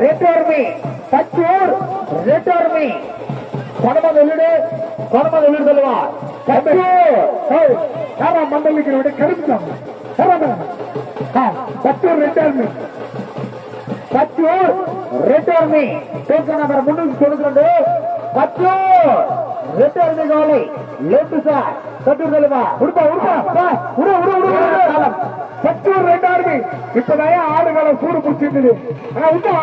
Red army Thachur red army கொடமது உள்ளிடு கொடமது உள்ளிடு சொல்லுவார் தச்சூர் யாரா மண்டலிக்கிறோட கருப்புதான் பத்தூர் ரெண்டாயிரம் Thachur red army token number முன்னூத்தி தொண்ணூத்தி ரெண்டு தச்சூர் லெஃப்ட் ஆர்மி சட்டூர் தலைவா உடுப்பா உடுப்பா. உடு உடு உடு உடு. பத்தூர் ரெண்டாயிரமே இப்பதான் மேல சூடு பிடிச்சிருந்தது. ஆனா உண்டா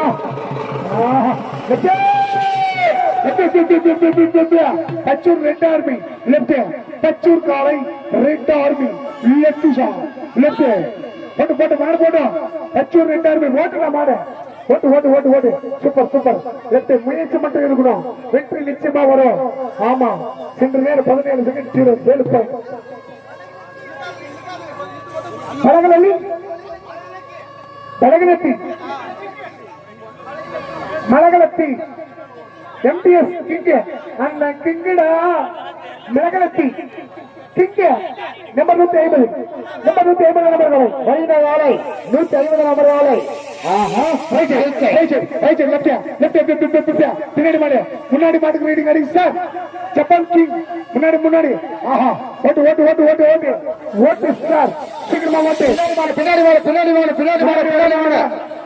Thachur red army. Left Thachur காலை ரெட் ஆர்மி. லெப்ட் ஷா லெப்ட் போட்டு போட்டு மாடு போட்டோம் தச்சூர் ரெட் ஆர்மி. ஓட்டுடா மாடு. ஓட்டு ஓட்டு ஓட்டு ஓட்டு. Super super. எட்டு முயற்சி மட்டும் இருக்கணும் வெற்றி நிச்சயமா வரும். ஆமா. சென்று நேரம் பதினேழு செகண்ட் ஜீரோ ஏழு பழகலி பழகலத்தி மலகலத்தி. எம்டிஎஸ் கிங்க. அந்த கிங்கடா மிளகலத்தி கிங்க. நம்பர் நூத்தி ஐம்பது. நம்பர் நூத்தி ஐம்பது நம்பர் காலை வைண நூத்தி ஐம்பது நம்பர் வாழை பின்னாடி மாடு முன்னாடி மாட்டுக்கு ரீடிங் அடிங்க சார் ஜப்பான் கிங் முன்னாடி முன்னாடி. ஆஹா ஓட்டு ஓட்டு ஓட்டு ஓட்டு ஓட்டு. ஓட்டு சார் சீக்கிரமா ஓட்டு. பின்னாடி வாழை பின்னாடி வாழை பின்னாடி வாழை பின்னாடி வாழை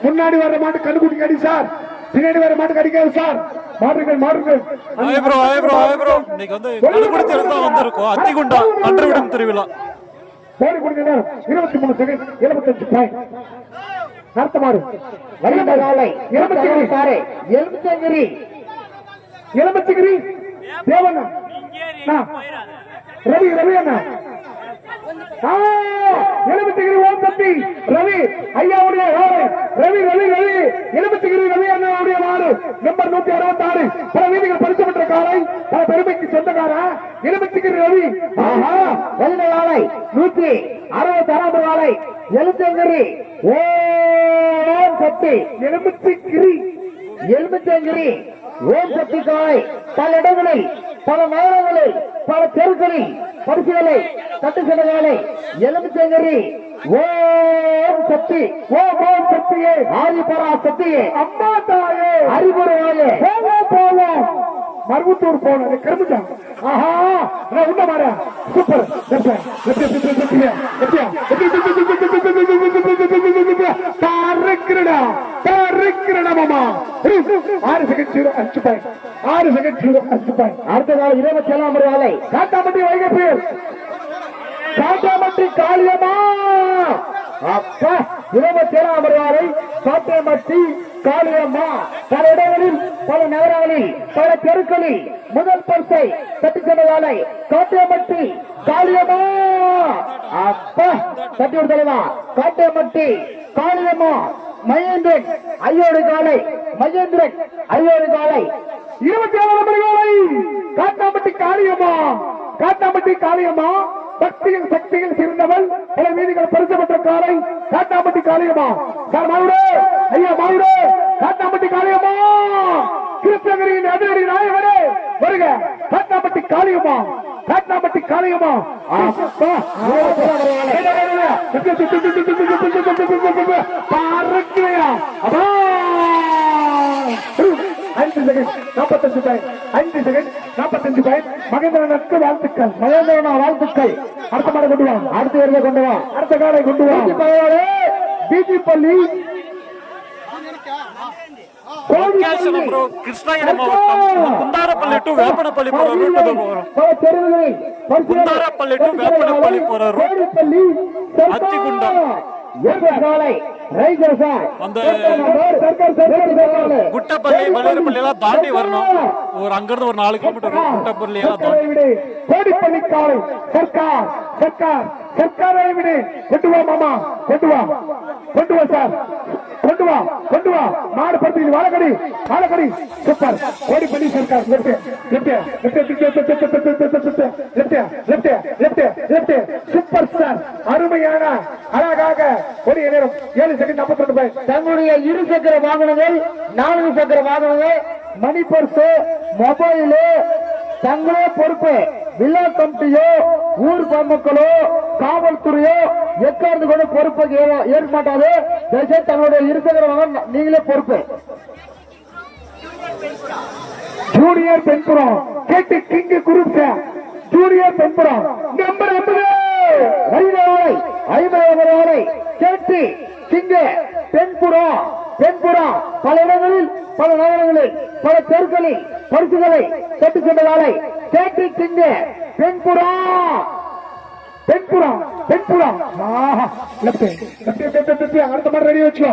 முன்னாடி வர்ற மாட்டு கண்ணுக்குட்டி அடி சார் பின்னாடி வர மாட்டுக்கு அடிக்காது சார் மாடுங்கள் ஹாய் ப்ரோ ப்ரோ ப்ரோ இன்னைக்கு வந்து கழுகுடி இருந்தா வந்திருக்கோம். அத்திகுண்டா அன்றுவிடும் திருவிழா. போடி கொடுங்க நேரம் இருபத்தி மூணு செகண்ட் எழுபத்தஞ்சு பாயிண்ட் நடத்த மாடு எலுமிச்சங்கிரி தேவண்ணா. ரவி ரவி அண்ணா. ஆ, ஓம் சக்தி. ரவி ஐயாவுடைய ரவி ரவி ரவி. எலும்பச்சிகிரி ரவி அண்ணாவுடைய வாரு. நம்பர் நூத்தி அறுபத்தி ஆறு பல வீதிகள் பரிசப்பட்ட காலை பல பெருமைக்கு சொந்தக்காரா? ரவி ஆஹா வைண வாழை நூத்தி அறுபத்தி ஆறாம் வாழை எலுமிச்சங்கிரி ஓம் சக்தி. எலும்பச்சிகிரி எலுமிச்சங்கிரி ஓம் சக்தி காலை. பல இடங்களில் பல நகரங்களில் பல தெருக்களில் பரிசுகளை தட்டு செல்லுகளை எலுமிச்சங்கிரி ஓம் சக்தி. ஓம் ஓம் சக்தியே. ஆதிபரா சக்தியே. அம்மா தாயே. அறிவுரையாலே போவோம் போவோம் மருவத்தூர் போனது கரும்புச்சான் ஆஹா நான் உண்ட மாற சூப்பர் தாருக்கிறடா தாருக்கிறடா மாமா ஆறு செகண்ட் ஜீரோ அஞ்சு பாயிண்ட் ஆறு செகண்ட் ஜீரோ அஞ்சு பாயிண்ட் அடுத்த நாள் இருபத்தி ஏழாம் வாழை காட்டாமட்டி வைகை பேர் காட்டாமட்டி காளியம்மா அப்பா இருபத்தி ஏழாம் காளியம்மா பல இடங்களில் பல நகரங்களில் பல தெருக்களில் முதல் பரிசை தட்டி சென்றதாலை காட்டியமட்டி காளியம்மா! அப்பா தட்டி விடுதலவா காட்டியமட்டி காளியம்மா! மகேந்திரன் ஐயோடு காலை மகேந்திரன் ஐயோடு காலை. இருபத்தி ஏழு நம்பர் வேலை காட்டாம்பட்டி காளியம்மா! காட்டாம்பட்டி காளியம்மா! பக்தியில் சக்தியில் சிறந்தவள் பல வீதிகள் பரிசப்பட்ட காலை காட்டாம்பட்டி காளியம்மா! சார் மாவுடே! ஐயா மாவுடே காட்டாம்பட்டி காளியம்மா. கிருஷ்ணகிரியின் அதிரடி நாயகரே வருக. காட்டாம்பட்டி காளியம்மா காட்டாம்பட்டி காளியம்மா. பாருங்கய்யா. அப்பா. ஐந்து செகண்ட் நாற்பத்தஞ்சு பாயிண்ட் ஐந்து செகண்ட் நாற்பத்தஞ்சு பாயிண்ட் மகேந்திரனுக்கு வாழ்த்துக்கள். மகேந்திரனா வாழ்த்துக்கள். அடுத்த மாடை கொண்டு வா. அடுத்து வருக கொண்டு வா. அடுத்த காரை கொண்டு வா. பிஜி பள்ளி கேல்சனம் ப்ரோ கிருஷ்ணகிரி மாவட்டம் குந்தாரப்பள்ளி டு வேப்பனப்பள்ளி போற ரூட் இது வரும் பல தெருவுகளில் பரிசுகளை குந்தாரப்பள்ளி கோடிப்பள்ளி, சர்க்கார். அத்திக்குண்டம். எந்த காலை? Riser sir. அந்த சர்க்கார், சர்க்கார், சர்க்கார். குட்டப்பள்ளி மலையரப்பள்ளி எல்லாம் தாண்டி வரணும். ஒரு அங்கிருந்து ஒரு நாலு கிலோமீட்டர் குட்டப்பள்ளி எல்லாம் தாண்டி. காலை. சர்க்கார் சர்க்கார் சர்க்காரை விடு. கொண்டு வா மாமா. கொண்டு வா. கொண்டு வா சார். கொண்டு வா கொண்டு வா மாடு படுத்தி வாழக்கடி வாழக்கடி super Kodipalli Sarkar left left left left super sir அருமையான அழகாக ஒரு நேரம் ஏழு செகண்ட் நாற்பத்தி ரெண்டு தங்களுடைய இரு சக்கர வாகனங்கள் நான்கு சக்கர வாகனங்கள் மணி பர்ஸ் மொபைலு தங்களே பொறுப்பு வில்லா கமிட்டியோ ஊர் பொதுமக்களோ காவல்துறையோ எக்கார்ந்து கூட பொறுப்பு ஏ- ஏற்க மாட்டாது தயவுசெய்து தங்களுடைய இருசக்கர நீங்களே பொறுப்பு. ஜூனியர் பெண்புறம் கேட்டு கிங்கு குரூப் ஜூனியர் பெண்புறம் நம்பர் ஐம்பது ஐம்பது வரை கேட்டு சிங்க பெண்புறம் பெண்புறம் பல இடங்களில் பல நகரங்களில் பல தெருக்களில் பரிசுகளை கட்டுச் சென்றதாலை கேட்டு கிங்க பெண்புறம் பெண்புறம் ஆஹா அடுத்த மாதிரி ரெடி வச்சுக்கோ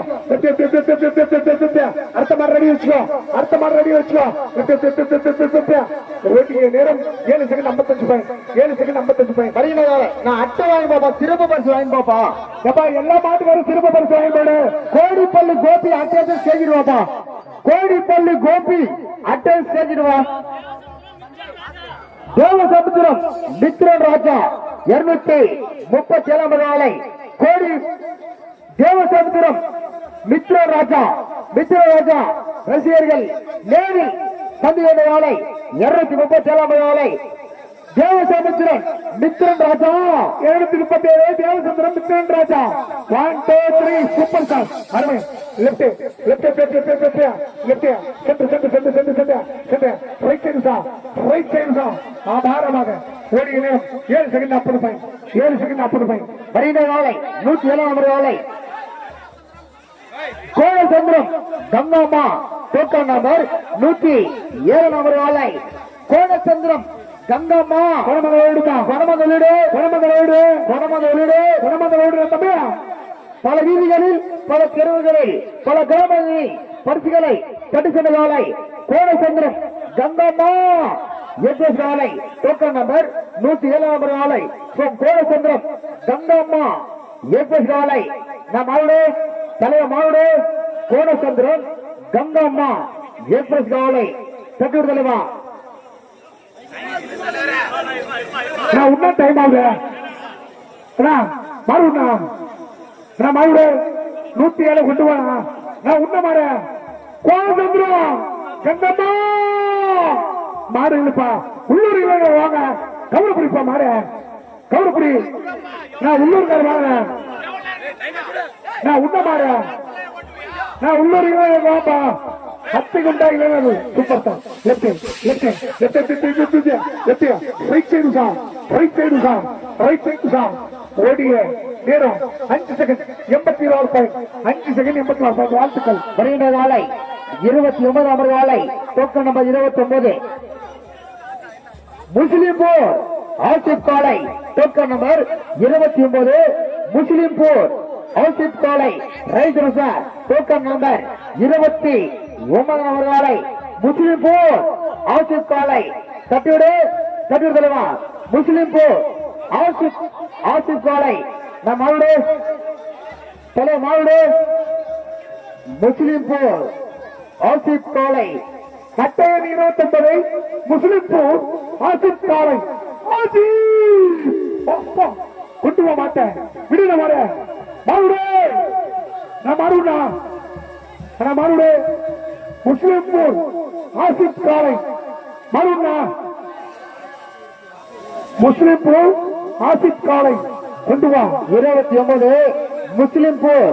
அடுத்த மாதிரி ரெடி வச்சுக்கோ அடுத்த மாதிரி ரெடி வச்சுக்கோ லெஃப்ட் நேரம் ஏழு செகண்ட் ஐம்பத்தஞ்சு பாயிண்ட் ஏழு செகண்ட் ஐம்பத்தஞ்சு பாயிண்ட் நான் அட்டை வாங்கி பாப்பா சிறப்பு பரிசு வாங்கி பாப்பா எப்பா எல்லா மாட்டுக்காரும் சிறப்பு பரிசு வாங்கி போடு கோடிப்பள்ளி கோபி அட்டை செஞ்சிருவாப்பா கோடிப்பள்ளி கோபி அட்டை செஞ்சிருவா தேவசமுத்திரம் மித்ரன் ராஜா இருநூத்தி முப்பத்தி ஏழாம் நாளை கோடி தேவசமுத்திரம் மித்ரன் ராஜா மித்ரன் ராஜா ரசிகர்கள் நேரில் சந்தித்த நாளை இருநூத்தி முப்பத்தி ஏழாம் நாளை தேவசமுத்திரன் மித்ரன் ராஜா. எழுநூத்தி முப்பத்தி ஏழு தேவசமுத்திரன் Mithran Raja. One two three super star அருமை. Left left left left left left சென்று சென்று சென்று சென்று சென்று சென்று right side sir right side sir ஆதாரமாக ஓடிய நேரம் ஏழு செகண்ட் நாற்பது பைன் ஏழு செகண்ட் நாற்பது பைன் வருகின்ற ஓலை நூத்தி ஏழாம் நம்பர் ஓலை கோலசந்திரம் கங்காமா தூக்கம் நம்பர் நூத்தி ஏழு நம்பர் ஓலை கோலச்சந்திரம் கங்கம்மா குணமகளோடுமா குணமகளோடு குணமகளோடு குணமகளோடு குணமகளோடு தம்பி. பல வீதிகளில் பல தெருவுகளில் பல கிராமங்களில் பரிசுகளை கட்டுச்சென்ற காலை கோடச்சந்திரன் கங்கம்மா எட்எஸ் ஆலை டோக்கன் நம்பர் நூத்தி ஏழாம் நம்பர் ஆலை கோடச்சந்திரம் கங்கம்மா எட்எஸ் ஆலை நம் அவரு தலைவர் மாவடு கோடச்சந்திரன் கங்கம்மா எட்எஸ் ஆலை சட்டூர் தலைவா. நான் உன்ன டைம் ஆகுது. அண்ணா மாறுண்ணா நான் மாறுடு நூத்தி ஏழு கொண்டு வாண்ணா நான் உன்ன மாற. கோவந்திரம் கந்தம்மா. மாடு இல்லப்பா. உள்ளூர் இவங்க வாங்க. கவலைப்படிப்பா மாடு கவலைப்படி நான் உள்ளூர்கார வாங்க. நான் உன்ன மாற. நான் உள்ளூர் இவங்க வாப்பா. ಹತ್ತು ಗಂಟೆ ಇವೇನದು super star left left left left left right side ಸಾ right side sir right side sir ஓடிய நேரம் அஞ்சு செகண்ட் எண்பத்தி நாலு பாயிண்ட் அஞ்சு செகண்ட் எண்பத்தி நாலு பாயிண்ட் வாழ்த்துக்கள் வருகின்ற நாளை இருபத்தி ஒன்பது நம்பர் நாளை டோக்கன் நம்பர் இருபத்தி ஒன்பது முஸ்லிம் போர் ஆசிப் காலை டோக்கன் நம்பர் இருபத்தி ஒன்பது முஸ்லிம் போர் ஆசிப் காலை ரைட் சார் டோக்கன் நம்பர் இருபத்தி ஒன்பது நம்பர் நாளை முஸ்லிம் போர் ஆசிப் காலை தட்டிவிடு தட்டிவிடு தலைவா. முஸ்லிம் போர் ஆசிப் ஆசிப் காலை நம் மாவுடு தலை மாவுடு. முஸ்லிம் போர் ஆசிப் காலை கட்டாயம் இருபத்தி ஒன்பது முஸ்லிம் போர் ஆசிப் காலை ஆசி கொண்டு போக மாட்டேன் விடுன மாற மாறுடே நான் மாறுடா நான் மாறுடே முஸ்லிம் போர் ஆசிப் காலை மாறுடா முஸ்லிம் போர் ஆசிப் காலை கொண்டு வா. இருபத்தி ஒன்பது முஸ்லிம் போர்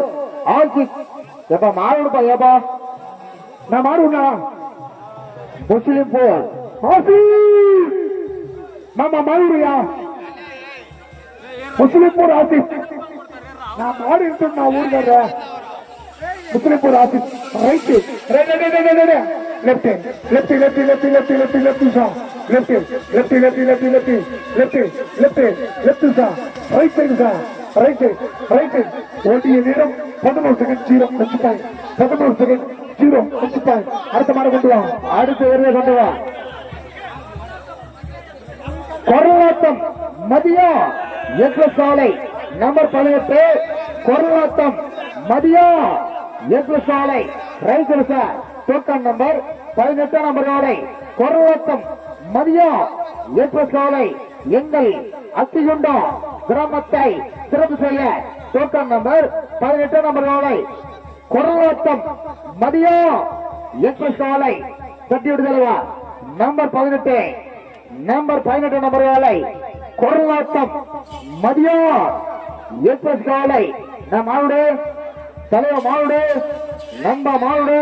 ஆசிப் எப்பா மாறுடுப்பா ஏப்பா? நான் மாறுடா முஸ்லிம் போர் ஆசி! மாமா மாறுடியா முஸ்லிம்பூர் ஆசிப் நான் இருந்து நான் ஊர்ல Muslimpur Asif right left left left left left left left sir left left left left left left left left sir right side sir right right ஓட்டிய நேரம் பதினோரு செகண்ட் ஜீரோ வச்சுப்பாங்க பதினோரு செகண்ட் ஜீரோ வச்சுப்பாங்க அடுத்த மாடு கொண்டு வா. அடுத்து வருவதை கொண்டு வா. கொரலாட்டம் மதியா என்ற சாலை நம்பர் பதினெட்டு. கொரலாட்டம் மதியா என்ற சாலை ரைகுலுக்க தோட்டம் நம்பர் பதினெட்டு நம்பர் நம்பரோடை கொரவத்தம் மதியம் ஏற்றசோலை எங்கள் அத்திகுண்டம் கிராமத்தை சிறப்பு செய்ய தோட்டம் நம்பர் பதினெட்டு நம்பர் நம்பரோடை கொரவத்தம் மதியம் ஏற்றசோலை கட்டிவிடுதல்வா நம்பர் பதினெட்டு நம்பர் பதினெட்டு நம்பர் வேலை கொரலாட்டம் மதியம் ஏற்றசோலை நம் ஆளுடைய தலைவர் மாவுடு. நம்ம மாவுடு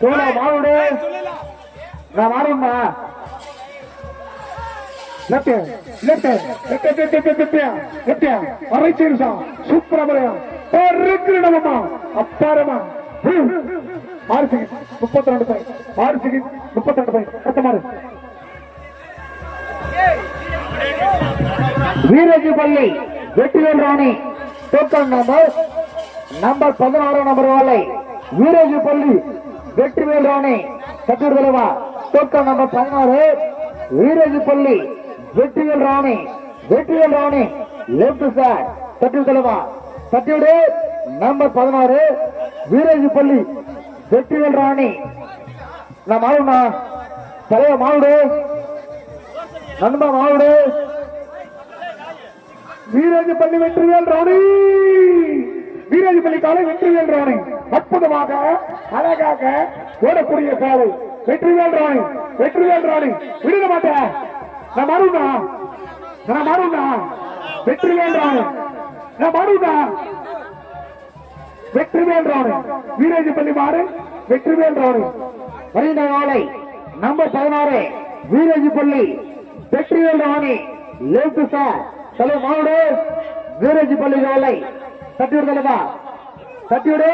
சோழ மாவுடு. நான் வரணும்மா left left left left left left அரை சீருசா சூப்பரா அப்பாரமா ஆறு செகண்ட் முப்பத்தி ரெண்டு ஆறு செகண்ட் முப்பத்தி ரெண்டு வீரஜி பள்ளி Vetrivel Rani. Token number number பதினாறு நம்பர் வாழை வீரஜி பள்ளி வெற்றிவேல் ராணி சத்தூர் தலைவா தோட்டம் நம்பர் பதினாறு. வீரஜி பள்ளி வெற்றிவேல் ராணி வெற்றிவேல் ராணி லெப்ட் சார் சத்தூர் தலைவா. சத்தியோடு நம்பர் பதினாறு. வீரஜி பள்ளி வெற்றிவேல் ராணி. நான் மாவுண்ணா? தலைவர் மாவுடு. நண்பா மாவுடு. வீரஜப்பள்ளி வெற்றிவேல் ராணி. வீரஜப்பள்ளி காலை வெற்றிவேல் ராணி. அற்புதமாக அழகாக ஓடக்கூடிய காலை வெற்றிவேல் ராணி வெற்றிவேல் ராணி. விடுத மாட்டேன் நான் மாறுண்ணா நான் மாறுண்ணா வெற்றிவேல் ராணி. நான் மாறுண்ணா வெற்றிவேல் ராணி. வீரஜப்பள்ளி மாறு. வெற்றிவேல் ராணி. வருகின்ற நம்பர் பதினாறு வீரஜி பள்ளி வெற்றிவேல் ராணி. Left sir. தலை தட்டிவிடு வீரேஜ் பள்ளி. வேலை சத்தியூர் தலைவா சத்தியூடு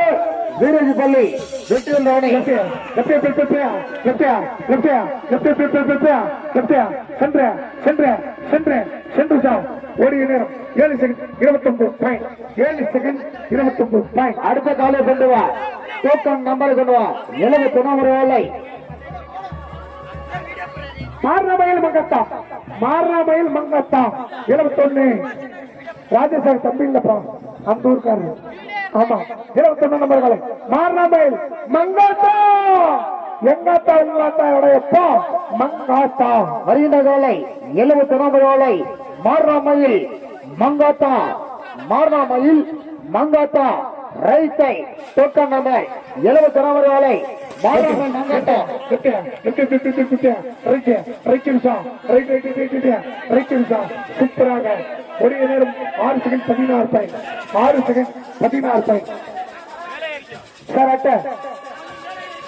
வீரஜி பள்ளி வெற்றிவேல் ராணி ஓடிய நேரம் ஏழு செகண்ட் இருபத்தி ஒன்பது பாயிண்ட் ஏழு செகண்ட் இருபத்தி ஒன்பது பாயிண்ட் அடுத்த காலை கொண்டு வா. டோக்கன் நம்பர் கொண்டு வா. எழுபத்தி ஒன்பது வேலை மாரணமயில் மங்கத்தா. மாரணமயில் மங்கத்தா. இருபத்தொன்னு ராஜேஷ் தம்பி இல்லப்பா. அந்த ஊருக்காரர் ஆமா. நம்பர் நம்பர்களை மாரணமயில் மங்காத்தா. எங்காத்தா எங்காத்தா உடையப்பா? மங்காத்தா. வருகின்ற வேலை எழுபத்தி ஒன்பது வேலை மாரணமயில் மங்காத்தா. மாரணமயில் மங்காத்தா. ரைட்டை சைட் நம்பர் எழுபத்தி ஒன்பது வேலை சூப்பராக ஒரே நேரம் ஆறு செகண்ட் பதினாறு பாயிண்ட் ஆறு செகண்ட் பதினாறு பாயிண்ட் சார் அட்டை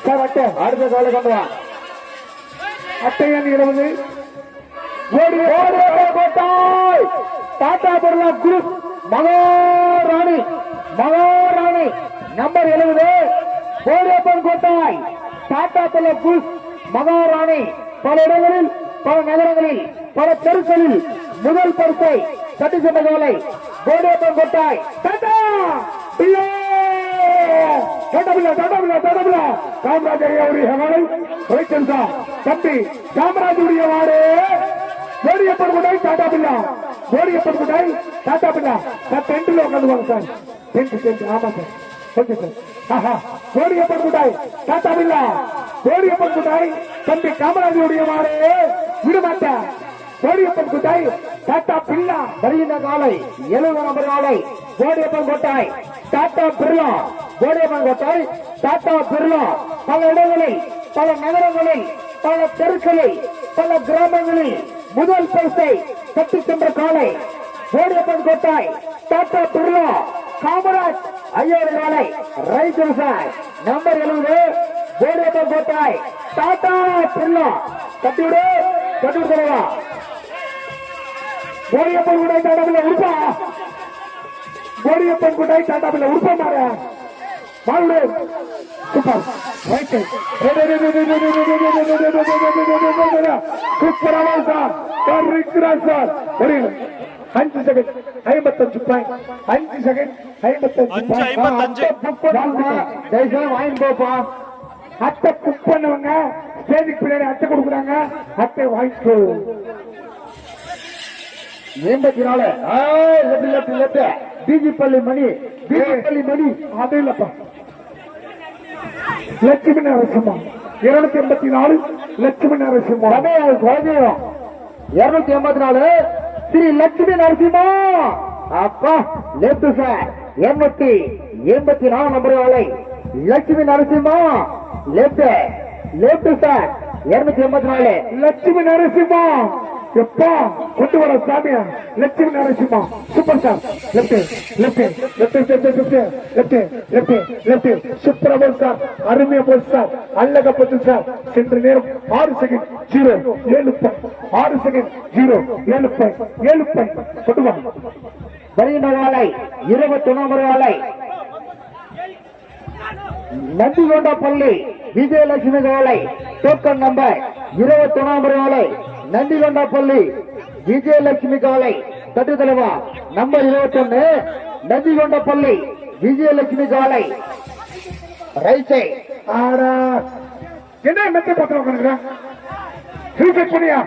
சார் அட்டை அடுத்த காலை கொண்டு வா அட்டை எண் இருபது டாடா பிர்லா குரூப் மகாராணி மகாராணி நம்பர் எழுபது கோடியப்பன் கோட்டாய் டாடா பிர்லா குரூப் மகாராணி பல இடங்களில் பல நகரங்களில் பல தெருக்களில் முதல் பரிசை சட்டி சென்ற காலை கோடியப்பன் கோட்டாய் டாடா காமராஜருடைய தம்பி காமராஜருடைய வாடு கோடியப்பன் குடாய் டாடா பிள்ளா கோடியப்பன் குடாய் டாடா பிள்ளா சார் டென்ட்ல உட்காந்துவாங்க சார். டென்ட் டென்ட் ஆமா சார். ஓகே சார் ஆஹா கோடியப்பன் குடாய் தம்பி காமராஜருடைய வாடு விடமாட்டேன் கோடியப்பன் குட்டாய் டாட்டா பிள்ளா வருகின்ற காலை எழுபது நம்பர் காலை. கோடியப்பன் கோட்டாய் டாடா பிர்லா கோடியப்பன் கோட்டாய் டாட்டா பிர்லா பல இடங்களில் பல நகரங்களில் பல தெருக்களில் பல கிராமங்களில் முதல் பரிசை கட்டி சென்ற காலை. கோடியப்பன் கோட்டாய் டாட்டா பிர்லா காமராஜ் ஐயோடு காலை ரைட் சார் நம்பர் எழுபது கோடியப்பன் கோட்டாய் டாடா பிர்லா கட்டிவிடு கட்டிவிடு தலைவா கோடியப்பன் கூட டாடா பிள்ளை உடுப்பா கோடியப்பன் கூட டாடா பிள்ளை உடுப்பா மாற மாடு சூப்பர் ரைட் சூப்பரான சார் இருக்கிறார் சார் ஒரு அஞ்சு செகண்ட் ஐம்பத்தஞ்சு பாயிண்ட் அஞ்சு செகண்ட் ஐம்பத்தஞ்சு. பாயிண்ட் வாங்கி போப்பா அட்டை புக் பண்ணவங்க ஸ்டேஜுக்கு பின்னாடி அட்டை கொடுக்குறாங்க. அட்டை வாங்கிக்கோ. எண்பத்தி நாலு லெப்ட் லெப்ட் லெப்ட் பிஜி பள்ளி மணி பிஜி பள்ளி மணி. அது இல்லப்பா. லட்சுமி நரசிம்மா இருநூத்தி எண்பத்தி நாலு லட்சுமி நரசிம்மா குழந்தையும் இருநூத்தி எண்பத்தி நாலு. ஸ்ரீ லட்சுமி நரசிம்மா! அப்பா லெப்ட் சார் எண்பத்தி எண்பத்தி நாலு நம்பர் வேலை Lakshmi Narasimha! Left left sir இருநூத்தி எண்பத்தி நாலு. லட்சுமி நரசிம்மா! எப்பா கொண்டு வர சாமியா. Lakshmi Narasimha super star left left left left left left left சூப்பரா போல் சார் அருமையா போல் சார் அல்லக பத்து சார் சென்ற நேரம் ஆறு செகண்ட் ஜீரோ ஏழு பாயிண்ட் ஆறு செகண்ட் ஜீரோ ஏழு பாயிண்ட் ஏழு பாயிண்ட் கொண்டு வா. வருகின்ற வாழை இருபத்தி ஒன்பது வாழை நந்திகொண்ட பள்ளி விஜயலட்சுமி வாழை டோக்கன் நம்பர் இருபத்தி ஒன்பது வாழை நந்திகொண்ட பள்ளி. விஜயலட்சுமி காலை தட்டு தலைவா நம்பர் இருபத்தி ஒன்னு நந்திகொண்ட பள்ளி. விஜயலட்சுமி காலை. ரைட் சைட் என்ன மெத்த பத்திரம் உட்காந்துக்கிறேன் பண்ணியா?